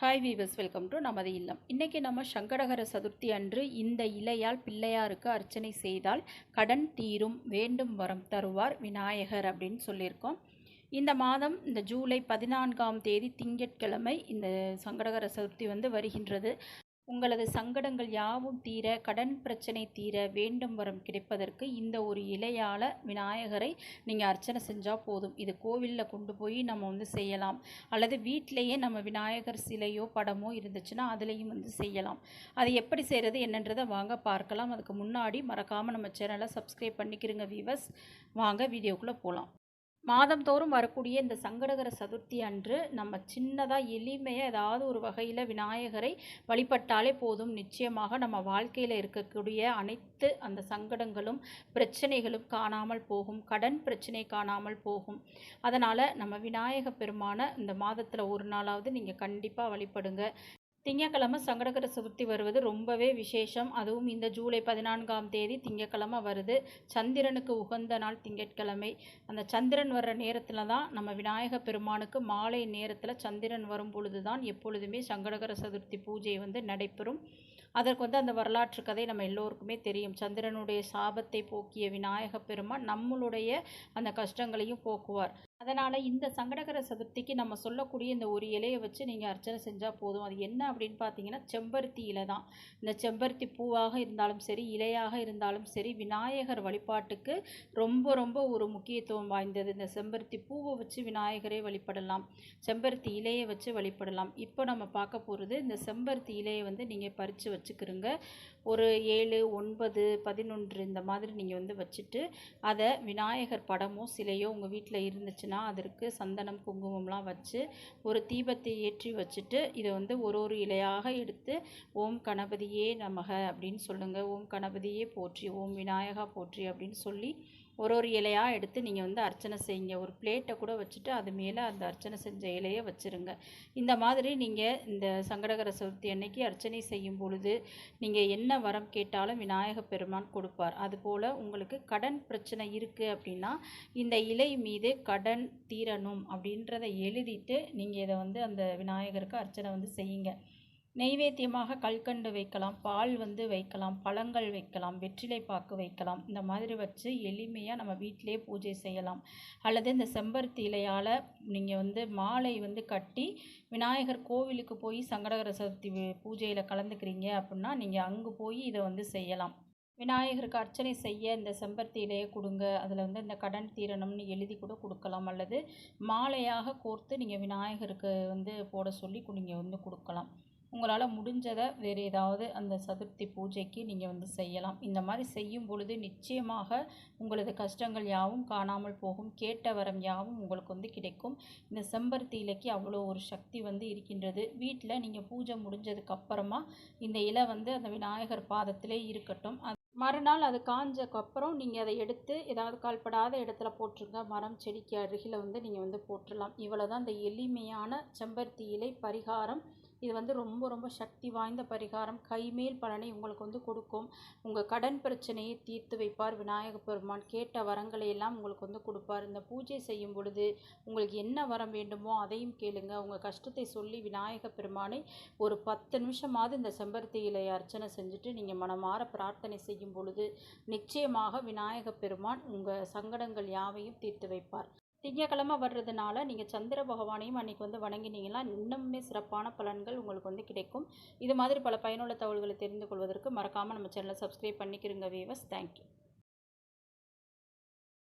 Hi viewers welcome to நமது இல்லம். இன்றைக்கி நம்ம சங்கடகர சதுர்த்தி அன்று இந்த இலையால் பிள்ளையாருக்கு அர்ச்சனை செய்தால் கடன் தீரும் வேண்டும் வரம் தருவார் விநாயகர் அப்படின்னு சொல்லியிருக்கோம். இந்த மாதம் இந்த ஜூலை பதினான்காம் தேதி திங்கட்கிழமை இந்த சங்கடகர சதுர்த்தி வந்து வருகின்றது. உங்களது சங்கடங்கள் யாவும் தீர கடன் பிரச்சனை தீர வேண்டும் வரம் கிடைப்பதற்கு இந்த ஒரு இலையால் விநாயகரை நீங்கள் அர்ச்சனை செஞ்சால் போதும். இது கோவிலில் கொண்டு போய் நம்ம வந்து செய்யலாம். அல்லது வீட்டிலையே நம்ம விநாயகர் சிலையோ படமோ இருந்துச்சுன்னா அதுலேயும் வந்து செய்யலாம். அது எப்படி செய்கிறது என்னன்றதை வாங்க பார்க்கலாம். அதுக்கு முன்னாடி மறக்காமல் நம்ம சேனலை சப்ஸ்கிரைப் பண்ணிக்கிறோங்க வீவர்ஸ் வாங்க வீடியோக்குள்ளே போகலாம் மாதந்தோறும் வரக்கூடிய இந்த சங்கடகர சதுர்த்தி அன்று நம்ம சின்னதாக எளிமையாக ஏதாவது ஒரு வகையில் விநாயகரை வழிபட்டாலே போதும். நிச்சயமாக நம்ம வாழ்க்கையில் இருக்கக்கூடிய அனைத்து அந்த சங்கடங்களும் பிரச்சனைகளும் காணாமல் போகும். கடன் பிரச்சனை காணாமல் போகும். அதனால் நம்ம விநாயக பெருமான இந்த மாதத்தில் ஒரு நாளாவது நீங்கள் கண்டிப்பாக வழிபடுங்க. திங்கக்கிழமை சங்கடகர சதுர்த்தி வருவது ரொம்பவே விசேஷம். அதுவும் இந்த ஜூலை பதினான்காம் தேதி திங்கக்கிழமை வருது. சந்திரனுக்கு உகந்த நாள் திங்கட்கிழமை. அந்த சந்திரன் வர்ற நேரத்தில் தான் நம்ம விநாயக பெருமானுக்கு மாலை நேரத்தில் சந்திரன் வரும் பொழுது தான் எப்பொழுதுமே சங்கடகர சதுர்த்தி பூஜை வந்து நடைபெறும். அதற்கு வந்து அந்த வரலாற்று கதை நம்ம எல்லோருக்குமே தெரியும். சந்திரனுடைய சாபத்தை போக்கிய விநாயக பெருமான் நம்மளுடைய அந்த கஷ்டங்களையும் போக்குவார். அதனால் இந்த சங்கடகர சதுர்த்திக்கு நம்ம சொல்லக்கூடிய இந்த ஒரு இலையை வச்சு நீங்கள் அர்ச்சனை செஞ்சால் போதும். அது என்ன அப்படின்னு பார்த்தீங்கன்னா செம்பருத்தி இலை தான். இந்த செம்பருத்தி பூவாக இருந்தாலும் சரி இலையாக இருந்தாலும் சரி விநாயகர் வழிபாட்டுக்கு ரொம்ப ரொம்ப ஒரு முக்கியத்துவம் வாய்ந்தது. இந்த செம்பருத்தி பூவை வச்சு விநாயகரை வழிபடலாம். செம்பருத்தி இலையை வச்சு வழிபடலாம். இப்போ நம்ம பார்க்க போகிறது இந்த செம்பருத்தி இலையை வந்து நீங்கள் பறித்து வச்சுக்கிறோங்க. ஒரு ஏழு ஒன்பது பதினொன்று இந்த மாதிரி நீங்கள் வந்து வச்சுட்டு அதை விநாயகர் படமோ சிலையோ உங்கள் வீட்டில் இருந்துச்சு இருந்துச்சுன்னா அதற்கு சந்தனம் குங்குமம்லாம் வச்சு ஒரு தீபத்தை ஏற்றி வச்சுட்டு இதை வந்து ஒரு ஒரு இலையாக எடுத்து ஓம் கணபதியே நமக அப்படின்னு சொல்லுங்கள் ஓம் கணபதியே போற்றி ஓம் விநாயகா போற்றி அப்படின்னு சொல்லி ஒரு ஒரு இலையாக எடுத்து நீங்கள் வந்து அர்ச்சனை செய்யுங்க. ஒரு பிளேட்டை கூட வச்சுட்டு அது மேலே அந்த அர்ச்சனை செஞ்ச இலையை வச்சுருங்க. இந்த மாதிரி நீங்கள் இந்த சங்கடகர சதுர்த்தி அன்னைக்கு அர்ச்சனை செய்யும் பொழுது நீங்கள் என்ன வரம் கேட்டாலும் விநாயக பெருமான் கொடுப்பார். அதுபோல் உங்களுக்கு கடன் பிரச்சனை இருக்குது அப்படின்னா இந்த இலை மீது கடன் தீரணும் அப்படின்றத எழுதிட்டு நீங்கள் இதை வந்து அந்த விநாயகருக்கு அர்ச்சனை வந்து செய்யுங்க. நெய்வேத்தியமாக கல்கண்டு வைக்கலாம் பால் வந்து வைக்கலாம் பழங்கள் வைக்கலாம் வெற்றிலை பாக்கு வைக்கலாம். இந்த மாதிரி வச்சு எளிமையாக நம்ம வீட்டிலே பூஜை செய்யலாம். அல்லது இந்த செம்பருத்தி இலையால் நீங்கள் வந்து மாலை வந்து கட்டி விநாயகர் கோவிலுக்கு போய் சங்கடகர சதுர்த்தி பூஜையில் கலந்துக்கிறீங்க அப்படின்னா நீங்கள் அங்கே போய் இதை வந்து செய்யலாம். விநாயகருக்கு அர்ச்சனை செய்ய இந்த செம்பருத்தி இலையை கொடுங்க. அதில் வந்து இந்த கடன் தீரணம்னு எழுதி கூட கொடுக்கலாம். அல்லது மாலையாக கோர்த்து நீங்கள் விநாயகருக்கு வந்து போட சொல்லி நீங்கள் வந்து கொடுக்கலாம். உங்களால் முடிஞ்சதை வேறு ஏதாவது அந்த சதுர்த்தி பூஜைக்கு நீங்கள் வந்து செய்யலாம். இந்த மாதிரி செய்யும் பொழுது நிச்சயமாக உங்களது கஷ்டங்கள் யாவும் காணாமல் போகும். கேட்ட வரம் யாவும் உங்களுக்கு வந்து கிடைக்கும். இந்த செம்பருத்தி இலைக்கு அவ்வளோ ஒரு சக்தி வந்து இருக்கின்றது. வீட்டில் நீங்கள் பூஜை முடிஞ்சதுக்கு அப்புறமா இந்த இலை வந்து அந்த விநாயகர் பாதத்திலே இருக்கட்டும். மறுநாள் அது காஞ்சக்கப்புறம் நீங்கள் அதை எடுத்து ஏதாவது கால்படாத இடத்துல போட்டுருங்க. மரம் செடிக்கு அருகில் வந்து நீங்கள் வந்து போட்டுடலாம். இவ்வளோ தான் இந்த எளிமையான செம்பருத்தி இலை பரிகாரம். இது வந்து ரொம்ப ரொம்ப சக்தி வாய்ந்த பரிகாரம். கைமேல் பலனை உங்களுக்கு வந்து கொடுக்கும். உங்கள் கடன் பிரச்சனையை தீர்த்து வைப்பார் விநாயக பெருமான். கேட்ட வரங்களை எல்லாம் உங்களுக்கு வந்து கொடுப்பார். இந்த பூஜை செய்யும் பொழுது உங்களுக்கு என்ன வரம் வேண்டுமோ அதையும் கேளுங்க. உங்கள் கஷ்டத்தை சொல்லி விநாயக பெருமானை ஒரு பத்து நிமிஷமாவது இந்த செம்பருத்தி இலையை அர்ச்சனை செஞ்சுட்டு நீங்கள் மனமாற பிரார்த்தனை செய்யும் பொழுது நிச்சயமாக விநாயக பெருமான் உங்கள் சங்கடங்கள் யாவையும் தீர்த்து வைப்பார். திங்கக்கிழமை வர்றதுனால நீங்கள் சந்திர பகவானையும் அன்றைக்கி வந்து வணங்கினீங்கன்னா இன்னுமே சிறப்பான பலன்கள் உங்களுக்கு வந்து கிடைக்கும். இது மாதிரி பல பயனுள்ள தகவல்களை தெரிந்து கொள்வதற்கு மறக்காமல் நம்ம சேனலை சப்ஸ்கிரைப் பண்ணிக்கிறோங்க வீவர்ஸ் தேங்க்யூ